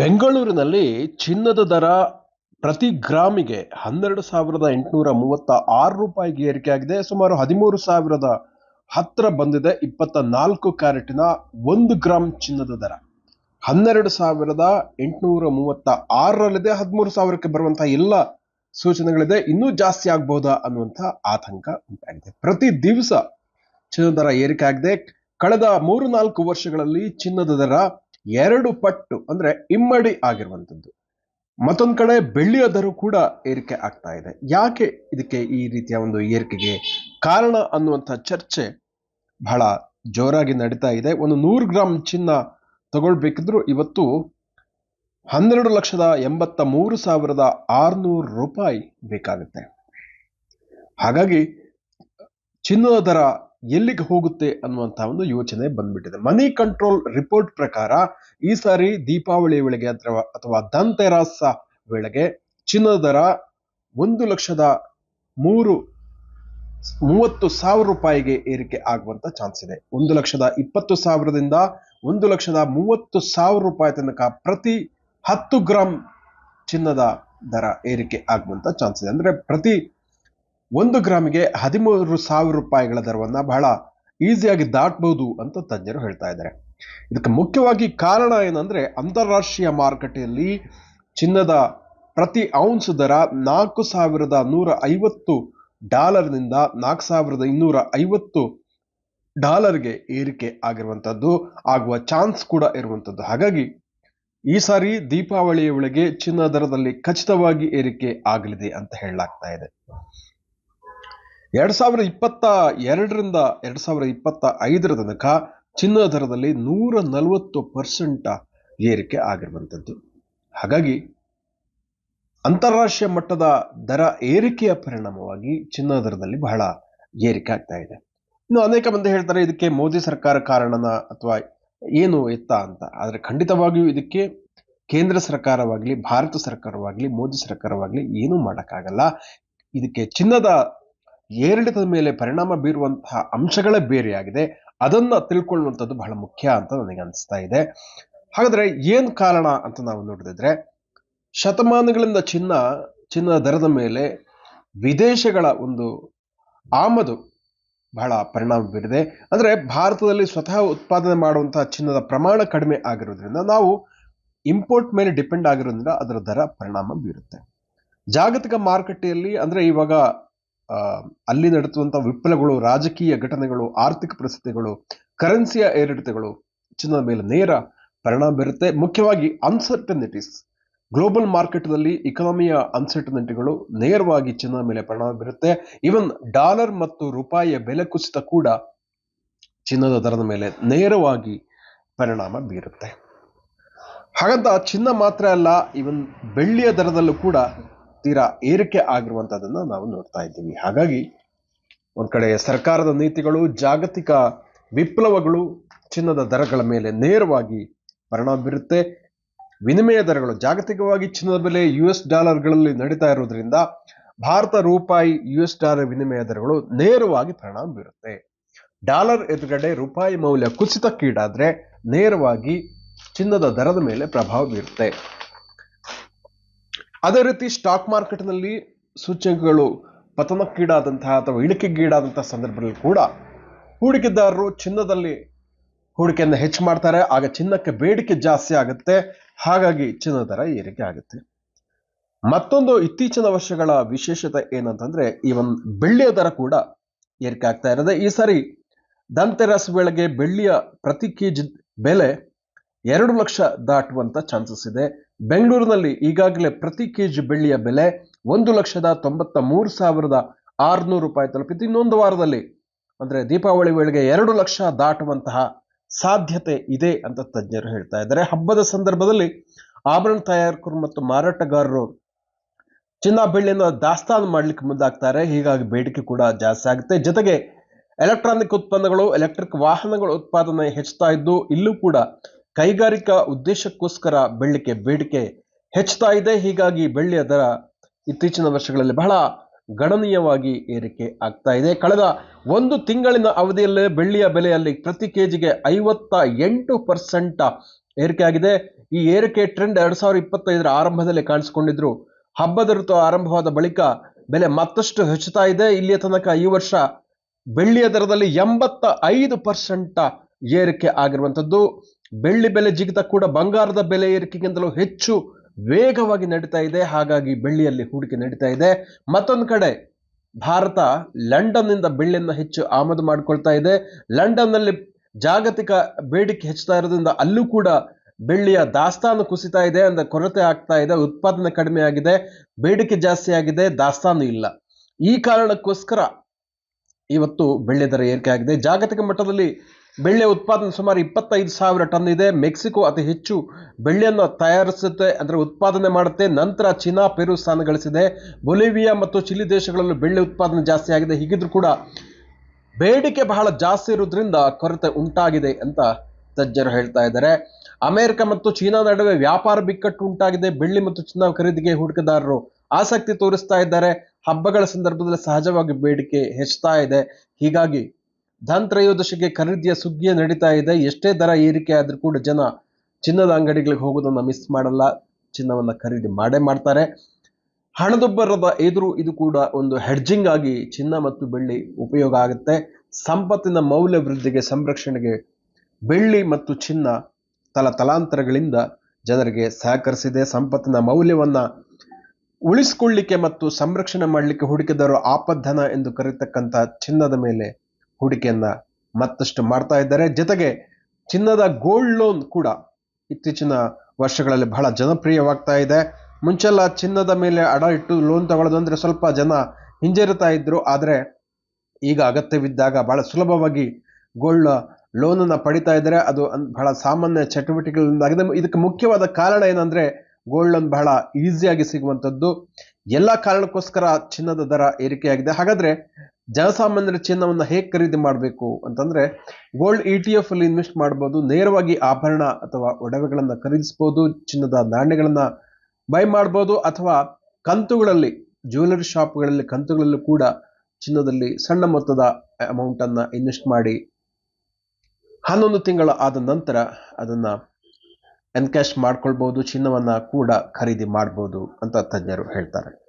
ಬೆಂಗಳೂರಿನಲ್ಲಿ ಚಿನ್ನದ ದರ ಪ್ರತಿ ಗ್ರಾಮಿಗೆ ಹನ್ನೆರಡು ಸಾವಿರದ ಎಂಟುನೂರ ಮೂವತ್ತ ಆರು ರೂಪಾಯಿಗೆ ಏರಿಕೆಯಾಗಿದೆ. ಸುಮಾರು ಹದಿಮೂರು ಸಾವಿರದ ಹತ್ತಿರ ಬಂದಿದೆ. ಇಪ್ಪತ್ತ ನಾಲ್ಕು ಕ್ಯಾರೆಟಿನ ಒಂದು ಗ್ರಾಮ್ ಚಿನ್ನದ ದರ. ಹನ್ನೆರಡು ಸಾವಿರದ ಎಂಟುನೂರ ಮೂವತ್ತ ಆರರಲ್ಲಿದೆ. ಹದಿಮೂರು ಸಾವಿರಕ್ಕೆ ಬರುವಂತಹ ಎಲ್ಲ ಸೂಚನೆಗಳಿದೆ. ಇನ್ನೂ ಜಾಸ್ತಿ ಆಗ್ಬಹುದಾ ಅನ್ನುವಂಥ ಆತಂಕ ಉಂಟಾಗಿದೆ. ಪ್ರತಿ ದಿವಸ ಚಿನ್ನದ ದರ ಏರಿಕೆ ಆಗಿದೆ ಕಳೆದ ಮೂರು ನಾಲ್ಕು ವರ್ಷಗಳಲ್ಲಿ ಚಿನ್ನದ ದರ ಎರಡು ಪಟ್ಟು ಅಂದ್ರೆ ಇಮ್ಮಡಿ ಆಗಿರುವಂಥದ್ದು. ಮತ್ತೊಂದು ಕಡೆ ಬೆಳ್ಳಿಯ ದರ ಕೂಡ ಏರಿಕೆ ಆಗ್ತಾ ಇದೆ. ಯಾಕೆ ಇದಕ್ಕೆ ಈ ರೀತಿಯ ಒಂದು ಏರಿಕೆಗೆ ಕಾರಣ ಅನ್ನುವಂಥ ಚರ್ಚೆ ಬಹಳ ಜೋರಾಗಿ ನಡೀತಾ ಇದೆ. ಒಂದು ನೂರು ಗ್ರಾಮ್ ಚಿನ್ನ ತಗೊಳ್ಬೇಕಿದ್ರು ಇವತ್ತು ಹನ್ನೆರಡು ಲಕ್ಷದ ಎಂಬತ್ತ ಮೂರು ಸಾವಿರದ ಆರುನೂರು ರೂಪಾಯಿ ಬೇಕಾಗುತ್ತೆ. ಹಾಗಾಗಿ ಚಿನ್ನದ ದರ ಎಲ್ಲಿಗೆ ಹೋಗುತ್ತೆ ಅನ್ನುವಂಥ ಒಂದು ಯೋಚನೆ ಬಂದ್ಬಿಟ್ಟಿದೆ. ಮನಿ ಕಂಟ್ರೋಲ್ ರಿಪೋರ್ಟ್ ಪ್ರಕಾರ ಈ ಸಾರಿ ದೀಪಾವಳಿ ವೇಳೆಗೆ ಅಥವಾ ಅಥವಾ ಧನ್ತೆರಾಸ ವೇಳೆಗೆ ಚಿನ್ನದ ದರ ಒಂದು ಲಕ್ಷದ ಮೂರು, ಮೂವತ್ತು ಸಾವಿರ ರೂಪಾಯಿಗೆ ಏರಿಕೆ ಆಗುವಂತ ಚಾನ್ಸ್ ಇದೆ. ಒಂದು ಲಕ್ಷದ ಇಪ್ಪತ್ತು ಸಾವಿರದಿಂದ ಒಂದು ಲಕ್ಷದ ಮೂವತ್ತು ಸಾವಿರ ರೂಪಾಯಿ ತನಕ ಪ್ರತಿ ಹತ್ತು ಗ್ರಾಮ್ ಚಿನ್ನದ ದರ ಏರಿಕೆ ಆಗುವಂತ ಚಾನ್ಸ್ ಇದೆ. ಅಂದ್ರೆ ಪ್ರತಿ ಒಂದು ಗ್ರಾಮಿಗೆ ಹದಿಮೂರು ಸಾವಿರ ರೂಪಾಯಿಗಳ ದರವನ್ನು ಬಹಳ ಈಸಿಯಾಗಿ ದಾಟಬಹುದು ಅಂತ ತಜ್ಞರು ಹೇಳ್ತಾ ಇದ್ದಾರೆ. ಇದಕ್ಕೆ ಮುಖ್ಯವಾಗಿ ಕಾರಣ ಏನಂದ್ರೆ ಅಂತಾರಾಷ್ಟ್ರೀಯ ಮಾರುಕಟ್ಟೆಯಲ್ಲಿ ಚಿನ್ನದ ಪ್ರತಿ ಔನ್ಸ್ ದರ ನಾಲ್ಕು ಸಾವಿರದ ನೂರ ಐವತ್ತು ಡಾಲರ್ನಿಂದ ನಾಲ್ಕು ಸಾವಿರದ ಇನ್ನೂರ ಐವತ್ತು ಡಾಲರ್ಗೆ ಏರಿಕೆ ಆಗಿರುವಂಥದ್ದು ಆಗುವ ಚಾನ್ಸ್ ಕೂಡ ಇರುವಂಥದ್ದು ಹಾಗಾಗಿ ಈ ಸಾರಿ ದೀಪಾವಳಿಯ ಒಳಗೆ ಚಿನ್ನ ದರದಲ್ಲಿ ಖಚಿತವಾಗಿ ಏರಿಕೆ ಆಗಲಿದೆ ಅಂತ ಹೇಳಲಾಗ್ತಾ ಇದೆ. ಎರಡ್ ಸಾವಿರ ಇಪ್ಪತ್ತ ಎರಡರಿಂದ ಎರಡು ಸಾವಿರ ಇಪ್ಪತ್ತ ಐದರ ತನಕ ಚಿನ್ನ ದರದಲ್ಲಿ ನೂರ ನಲವತ್ತು ಪರ್ಸೆಂಟ್ ಏರಿಕೆ ಆಗಿರುವಂಥದ್ದು. ಹಾಗಾಗಿ ಅಂತಾರಾಷ್ಟ್ರೀಯ ಮಟ್ಟದ ದರ ಏರಿಕೆಯ ಪರಿಣಾಮವಾಗಿ ಚಿನ್ನ ದರದಲ್ಲಿ ಬಹಳ ಏರಿಕೆ ಆಗ್ತಾ ಇದೆ. ಇನ್ನು ಅನೇಕ ಮಂದಿ ಹೇಳ್ತಾರೆ ಇದಕ್ಕೆ ಮೋದಿ ಸರ್ಕಾರ ಕಾರಣನ ಅಥವಾ ಏನು ಎತ್ತ ಅಂತ. ಆದರೆ ಖಂಡಿತವಾಗಿಯೂ ಇದಕ್ಕೆ ಕೇಂದ್ರ ಸರ್ಕಾರವಾಗಲಿ, ಭಾರತ ಸರ್ಕಾರವಾಗಲಿ, ಮೋದಿ ಸರ್ಕಾರವಾಗಲಿ ಏನೂ ಮಾಡೋಕ್ಕಾಗಲ್ಲ. ಇದಕ್ಕೆ ಚಿನ್ನದ ಏರಿಳಿತದ ಮೇಲೆ ಪರಿಣಾಮ ಬೀರುವಂತಹ ಅಂಶಗಳೇ ಬೇರೆಯಾಗಿದೆ. ಅದನ್ನು ತಿಳ್ಕೊಳ್ಳುವಂಥದ್ದು ಬಹಳ ಮುಖ್ಯ ಅಂತ ನನಗೆ ಅನಿಸ್ತಾ ಇದೆ. ಹಾಗಾದರೆ ಏನು ಕಾರಣ ಅಂತ ನಾವು ನೋಡಿದ್ರೆ ಶತಮಾನಗಳಿಂದ ಚಿನ್ನ, ಚಿನ್ನದ ದರದ ಮೇಲೆ ವಿದೇಶಗಳ ಒಂದು ಆಮದು ಬಹಳ ಪರಿಣಾಮ ಬೀರಿದೆ. ಅಂದರೆ ಭಾರತದಲ್ಲಿ ಸ್ವತಃ ಉತ್ಪಾದನೆ ಮಾಡುವಂತಹ ಚಿನ್ನದ ಪ್ರಮಾಣ ಕಡಿಮೆ ಆಗಿರೋದ್ರಿಂದ ನಾವು ಇಂಪೋರ್ಟ್ ಮೇಲೆ ಡಿಪೆಂಡ್ ಆಗಿರೋದ್ರಿಂದ ಅದರ ದರ ಪರಿಣಾಮ ಬೀರುತ್ತೆ. ಜಾಗತಿಕ ಮಾರುಕಟ್ಟೆಯಲ್ಲಿ ಅಂದ್ರೆ ಇವಾಗ ಅಲ್ಲಿ ನಡೆಸುವಂತಹ ವಿಪ್ಲವಗಳು ರಾಜಕೀಯ ಘಟನೆಗಳು, ಆರ್ಥಿಕ ಪರಿಸ್ಥಿತಿಗಳು ಕರೆನ್ಸಿಯ ಏರಿಳಿತಗಳು, ಚಿನ್ನದ ಮೇಲೆ ನೇರ ಪರಿಣಾಮ ಬೀರುತ್ತೆ. ಮುಖ್ಯವಾಗಿ ಅನ್ಸರ್ಟನಿಟೀಸ್ ಗ್ಲೋಬಲ್ ಮಾರ್ಕೆಟ್ನಲ್ಲಿ ಇಕನಾಮಿಯ ಅನ್ಸರ್ಟನಿಟಿಗಳು ನೇರವಾಗಿ ಚಿನ್ನದ ಮೇಲೆ ಪರಿಣಾಮ ಬೀರುತ್ತೆ. ಇವನ್ ಡಾಲರ್ ಮತ್ತು ರೂಪಾಯಿಯ ಬೆಲೆ ಕುಸಿತ ಕೂಡ ಚಿನ್ನದ ದರದ ಮೇಲೆ ನೇರವಾಗಿ ಪರಿಣಾಮ ಬೀರುತ್ತೆ. ಹಾಗಂತ ಚಿನ್ನ ಮಾತ್ರ ಅಲ್ಲ ಇವನ್ ಬೆಳ್ಳಿಯ ದರದಲ್ಲೂ ಕೂಡ ತೀರಾ ಏರಿಕೆ ಆಗಿರುವಂಥದ್ದನ್ನು ನಾವು ನೋಡ್ತಾ ಇದ್ದೀವಿ. ಹಾಗಾಗಿ ಒಂದು ಕಡೆ ಸರ್ಕಾರದ ನೀತಿಗಳು, ಜಾಗತಿಕ ವಿಪ್ಲವಗಳು ಚಿನ್ನದ ದರಗಳ ಮೇಲೆ ನೇರವಾಗಿ ಪರಿಣಾಮ ಬೀರುತ್ತೆ ವಿನಿಮಯ ದರಗಳು ಜಾಗತಿಕವಾಗಿ ಚಿನ್ನದ ಬೆಲೆ ಯು ಎಸ್ ಡಾಲರ್ಗಳಲ್ಲಿ ನಡೀತಾ ಇರೋದ್ರಿಂದ ಭಾರತ ರೂಪಾಯಿ ಯು ಎಸ್ ಡಾಲರ್ ವಿನಿಮಯ ದರಗಳು ನೇರವಾಗಿ ಪರಿಣಾಮ ಬೀರುತ್ತೆ ಡಾಲರ್ ಎದುರುಗಡೆ ರೂಪಾಯಿ ಮೌಲ್ಯ ಕುಸಿತಕ್ಕೀಡಾದ್ರೆ ನೇರವಾಗಿ ಚಿನ್ನದ ದರದ ಮೇಲೆ ಪ್ರಭಾವ ಬೀರುತ್ತೆ. ಅದೇ ರೀತಿ ಸ್ಟಾಕ್ ಮಾರ್ಕೆಟ್ನಲ್ಲಿ ಸೂಚ್ಯಂಕಗಳು ಪತನಕ್ಕೀಡಾದಂತಹ ಅಥವಾ ಇಳಿಕೆಗೀಡಾದಂತಹ ಸಂದರ್ಭದಲ್ಲಿ ಕೂಡ ಹೂಡಿಕೆದಾರರು ಚಿನ್ನದಲ್ಲಿ ಹೂಡಿಕೆಯನ್ನು ಹೆಚ್ಚು ಮಾಡ್ತಾರೆ, ಆಗ ಚಿನ್ನಕ್ಕೆ ಬೇಡಿಕೆ ಜಾಸ್ತಿ ಆಗುತ್ತೆ. ಹಾಗಾಗಿ ಚಿನ್ನದ ದರ ಏರಿಕೆ ಆಗುತ್ತೆ. ಮತ್ತೊಂದು ಇತ್ತೀಚಿನ ವರ್ಷಗಳ ವಿಶೇಷತೆ ಏನಂತಂದ್ರೆ, ಈ ಒಂದು ಬೆಳ್ಳಿಯ ದರ ಕೂಡ ಏರಿಕೆ ಆಗ್ತಾ ಇರೋದೇ. ಈ ಸಾರಿ ದಂತೆರಸ್ ವೇಳೆಗೆ ಬೆಳ್ಳಿಯ ಪ್ರತಿ ಕೆಜಿ ಬೆಲೆ ಎರಡು ಲಕ್ಷ ದಾಟುವಂತ ಚಾನ್ಸಸ್ ಇದೆ. ಬೆಂಗಳೂರಿನಲ್ಲಿ ಈಗಾಗಲೇ ಪ್ರತಿ ಕೆಜಿ ಬೆಳ್ಳಿಯ ಬೆಲೆ ಒಂದು ಲಕ್ಷದ ತೊಂಬತ್ತ ಮೂರು ಸಾವಿರದ ಆರುನೂರು ರೂಪಾಯಿ ತಲುಪಿದ್ದು ಇನ್ನೊಂದು ವಾರದಲ್ಲಿ. ಅಂದರೆ ದೀಪಾವಳಿ ವೇಳೆಗೆ ಎರಡು ಲಕ್ಷ ದಾಟುವಂತಹ ಸಾಧ್ಯತೆ ಇದೆ ಅಂತ ತಜ್ಞರು ಹೇಳ್ತಾ ಇದ್ದಾರೆ. ಹಬ್ಬದ ಸಂದರ್ಭದಲ್ಲಿ ಆಭರಣ ತಯಾರಕರು ಮತ್ತು ಮಾರಾಟಗಾರರು ಚಿನ್ನ ಬೆಳ್ಳಿಯನ್ನು ದಾಸ್ತಾನು ಮಾಡ್ಲಿಕ್ಕೆ ಮುಂದಾಗ್ತಾರೆ. ಹೀಗಾಗಿ ಬೇಡಿಕೆ ಕೂಡ ಜಾಸ್ತಿ ಆಗುತ್ತೆ. ಜೊತೆಗೆ ಎಲೆಕ್ಟ್ರಾನಿಕ್ ಉತ್ಪನ್ನಗಳು, ಎಲೆಕ್ಟ್ರಿಕ್ ವಾಹನಗಳ ಉತ್ಪಾದನೆ ಹೆಚ್ಚುತ್ತಾ ಇದ್ದು ಇಲ್ಲೂ ಕೂಡ ಕೈಗಾರಿಕಾ ಉದ್ದೇಶಕ್ಕೋಸ್ಕರ ಬೆಳ್ಳಿಗೆ ಬೇಡಿಕೆ ಹೆಚ್ಚುತ್ತಾ ಇದೆ. ಹೀಗಾಗಿ ಬೆಳ್ಳಿಯ ದರ ಇತ್ತೀಚಿನ ವರ್ಷಗಳಲ್ಲಿ ಬಹಳ ಗಣನೀಯವಾಗಿ ಏರಿಕೆ ಆಗ್ತಾ ಇದೆ. ಕಳೆದ ಒಂದು ತಿಂಗಳಿನ ಅವಧಿಯಲ್ಲೇ ಬೆಳ್ಳಿಯ ಬೆಲೆಯಲ್ಲಿ ಪ್ರತಿ ಕೆಜಿಗೆ ಐವತ್ತ ಎಂಟು ಪರ್ಸೆಂಟ್ ಏರಿಕೆ ಆಗಿದೆ. ಈ ಏರಿಕೆ ಟ್ರೆಂಡ್ ಎರಡು ಸಾವಿರದ ಇಪ್ಪತ್ತೈದರ ಆರಂಭದಲ್ಲಿ ಕಾಣಿಸಿಕೊಂಡಿದ್ರು. ಹಬ್ಬದ ಋತು ಆರಂಭವಾದ ಬಳಿಕ ಬೆಲೆ ಮತ್ತಷ್ಟು ಹೆಚ್ಚುತ್ತಾ ಇದೆ. ಇಲ್ಲಿಯ ತನಕ ಈ ವರ್ಷ ಬೆಳ್ಳಿಯ ದರದಲ್ಲಿ ಎಂಬತ್ತ ಐದು ಪರ್ಸೆಂಟ್ ಏರಿಕೆ ಆಗಿರುವಂಥದ್ದು. ಬೆಳ್ಳಿ ಬೆಲೆ ಜಿಗಿತ ಕೂಡ ಬಂಗಾರದ ಬೆಲೆ ಏರಿಕೆಗಿಂತಲೂ ಹೆಚ್ಚು ವೇಗವಾಗಿ ನಡೀತಾ ಇದೆ. ಹಾಗಾಗಿ ಬೆಳ್ಳಿಯಲ್ಲಿ ಹೂಡಿಕೆ ನಡೀತಾ ಇದೆ. ಮತ್ತೊಂದು ಕಡೆ ಭಾರತ ಲಂಡನ್ನಿಂದ ಬೆಳ್ಳಿಯನ್ನು ಹೆಚ್ಚು ಆಮದು ಮಾಡಿಕೊಳ್ತಾ ಇದೆ. ಲಂಡನ್ನಲ್ಲಿ ಜಾಗತಿಕ ಬೇಡಿಕೆ ಹೆಚ್ಚುತ್ತಾ ಇರೋದ್ರಿಂದ ಅಲ್ಲೂ ಕೂಡ ಬೆಳ್ಳಿಯ ದಾಸ್ತಾನು ಕುಸಿತಾ ಇದೆ. ಅಂದ್ರೆ ಕೊರತೆ ಆಗ್ತಾ ಇದೆ. ಉತ್ಪಾದನೆ ಕಡಿಮೆ ಆಗಿದೆ. ಬೇಡಿಕೆ ಜಾಸ್ತಿ ಆಗಿದೆ. ದಾಸ್ತಾನು ಇಲ್ಲ. ಈ ಕಾರಣಕ್ಕೋಸ್ಕರ ಇವತ್ತು ಬೆಳ್ಳಿ ದರ ಏರಿಕೆ ಆಗಿದೆ. ಜಾಗತಿಕ ಮಟ್ಟದಲ್ಲಿ ಬೆಳ್ಳಿಯ ಉತ್ಪಾದನೆ ಸುಮಾರು ಇಪ್ಪತ್ತೈದು ಸಾವಿರ ಟನ್ ಇದೆ. ಮೆಕ್ಸಿಕೋ ಅತಿ ಹೆಚ್ಚು ಬೆಳ್ಳೆಯನ್ನು ತಯಾರಿಸುತ್ತೆ, ಅಂದರೆ ಉತ್ಪಾದನೆ ಮಾಡುತ್ತೆ. ನಂತರ ಚೀನಾ, ಪೆರು ಸ್ಥಾನ ಗಳಿಸಿದೆ ಬೊಲಿವಿಯಾ ಮತ್ತು ಚಿಲಿ ದೇಶಗಳಲ್ಲೂ ಬೆಳ್ಳೆ ಉತ್ಪಾದನೆ ಜಾಸ್ತಿ ಆಗಿದೆ. ಹೀಗಿದ್ರೂ ಕೂಡ ಬೇಡಿಕೆ ಬಹಳ ಜಾಸ್ತಿ ಇರೋದ್ರಿಂದ ಕೊರತೆ ಉಂಟಾಗಿದೆ ಅಂತ ತಜ್ಞರು ಹೇಳ್ತಾ ಇದ್ದಾರೆ. ಅಮೆರಿಕ ಮತ್ತು ಚೀನಾ ನಡುವೆ ವ್ಯಾಪಾರ ಬಿಕ್ಕಟ್ಟು ಉಂಟಾಗಿದೆ. ಬೆಳ್ಳಿ ಮತ್ತು ಚಿನ್ನ ಖರೀದಿಗೆ ಹೂಡಿಕೆದಾರರು ಆಸಕ್ತಿ ತೋರಿಸ್ತಾ ಇದ್ದಾರೆ. ಹಬ್ಬಗಳ ಸಂದರ್ಭದಲ್ಲಿ ಸಹಜವಾಗಿ ಬೇಡಿಕೆ ಹೆಚ್ಚುತ್ತಾ ಇದೆ. ಹೀಗಾಗಿ ಧನ್ ತ್ರಯೋದಶಿಗೆ ಖರೀದಿಯ ಸುಗ್ಗಿಯ ನಡೀತಾ ಇದೆ. ಎಷ್ಟೇ ದರ ಏರಿಕೆ ಆದರೂ ಕೂಡ ಜನ ಚಿನ್ನದ ಅಂಗಡಿಗಳಿಗೆ ಹೋಗೋದನ್ನು ಮಿಸ್ ಮಾಡಲ್ಲ. ಚಿನ್ನವನ್ನು ಖರೀದಿ ಮಾಡೇ ಮಾಡ್ತಾರೆ. ಹಣದುಬ್ಬರದ ಎದುರು ಇದು ಕೂಡ ಒಂದು ಹೆಡ್ಜಿಂಗ್ ಆಗಿ ಚಿನ್ನ ಮತ್ತು ಬೆಳ್ಳಿ ಉಪಯೋಗ ಆಗುತ್ತೆ. ಸಂಪತ್ತಿನ ಮೌಲ್ಯ ವೃದ್ಧಿಗೆ ಸಂರಕ್ಷಣೆಗೆ ಬೆಳ್ಳಿ ಮತ್ತು ಚಿನ್ನ ತಲ ತಲಾಂತರಗಳಿಂದ ಜನರಿಗೆ ಸಹಕರಿಸಿದೆ. ಸಂಪತ್ತಿನ ಮೌಲ್ಯವನ್ನು ಉಳಿಸ್ಕೊಳ್ಳಿಕ್ಕೆ ಮತ್ತು ಸಂರಕ್ಷಣೆ ಮಾಡಲಿಕ್ಕೆ ಹೂಡಿಕೆದಾರರು ಆಪದ್ಧನ ಎಂದು ಕರೆಯತಕ್ಕಂಥ ಚಿನ್ನದ ಮೇಲೆ ಹೂಡಿಕೆಯನ್ನ ಮತ್ತಷ್ಟು ಮಾಡ್ತಾ ಇದ್ದಾರೆ. ಜೊತೆಗೆ ಚಿನ್ನದ ಗೋಲ್ಡ್ ಲೋನ್ ಕೂಡ ಇತ್ತೀಚಿನ ವರ್ಷಗಳಲ್ಲಿ ಬಹಳ ಜನಪ್ರಿಯವಾಗ್ತಾ ಇದೆ. ಮುಂಚೆಲ್ಲ ಚಿನ್ನದ ಮೇಲೆ ಅಡ ಇಟ್ಟು ಲೋನ್ ತಗೊಳ್ಳೋದು ಸ್ವಲ್ಪ ಜನ ಹಿಂಜರಿತಾ ಇದ್ದರು ಆದರೆ ಈಗ ಅಗತ್ಯವಿದ್ದಾಗ ಬಹಳ ಸುಲಭವಾಗಿ ಗೋಲ್ಡ್ ಲೋನನ್ನು ಪಡಿತಾ ಇದ್ದಾರೆ. ಅದು ಬಹಳ ಸಾಮಾನ್ಯ ಚಟುವಟಿಕೆಗಳಿಂದಾಗಿದೆ ಇದಕ್ಕೆ ಮುಖ್ಯವಾದ ಕಾರಣ ಏನಂದ್ರೆ ಗೋಲ್ಡ್ ಲೋನ್ ಬಹಳ ಈಸಿಯಾಗಿ ಸಿಗುವಂಥದ್ದು ಎಲ್ಲ ಕಾರಣಕ್ಕೋಸ್ಕರ ಚಿನ್ನದ ದರ ಏರಿಕೆಯಾಗಿದೆ. ಹಾಗಾದ್ರೆ ಜನಸಾಮಾನ್ಯರ ಚಿನ್ನವನ್ನು ಹೇಗೆ ಖರೀದಿ ಮಾಡಬೇಕು ಅಂತಂದ್ರೆ ಗೋಲ್ಡ್ ಇ ಟಿ ಎಫ್ ಅಲ್ಲಿ ಇನ್ವೆಸ್ಟ್ ಮಾಡಬಹುದು ನೇರವಾಗಿ ಆಭರಣ ಅಥವಾ ಒಡವೆಗಳನ್ನು ಖರೀದಿಸಬಹುದು ಚಿನ್ನದ ನಾಣ್ಯಗಳನ್ನ ಬೈ ಮಾಡಬಹುದು ಅಥವಾ ಕಂತುಗಳಲ್ಲಿ ಜ್ಯುವೆಲರಿ ಶಾಪ್ಗಳಲ್ಲಿ ಕಂತುಗಳಲ್ಲಿ ಕೂಡ ಚಿನ್ನದಲ್ಲಿ ಸಣ್ಣ ಮೊತ್ತದ ಅಮೌಂಟ್ ಅನ್ನ ಇನ್ವೆಸ್ಟ್ ಮಾಡಿ ಹನ್ನೊಂದು ತಿಂಗಳ ಆದ ನಂತರ ಅದನ್ನ ಎನ್ಕ್ಯಾಶ್ ಮಾಡ್ಕೊಳ್ಬಹುದು ಚಿನ್ನವನ್ನ ಕೂಡ ಖರೀದಿ ಮಾಡಬಹುದು ಅಂತ ತಜ್ಞರು ಹೇಳ್ತಾರೆ.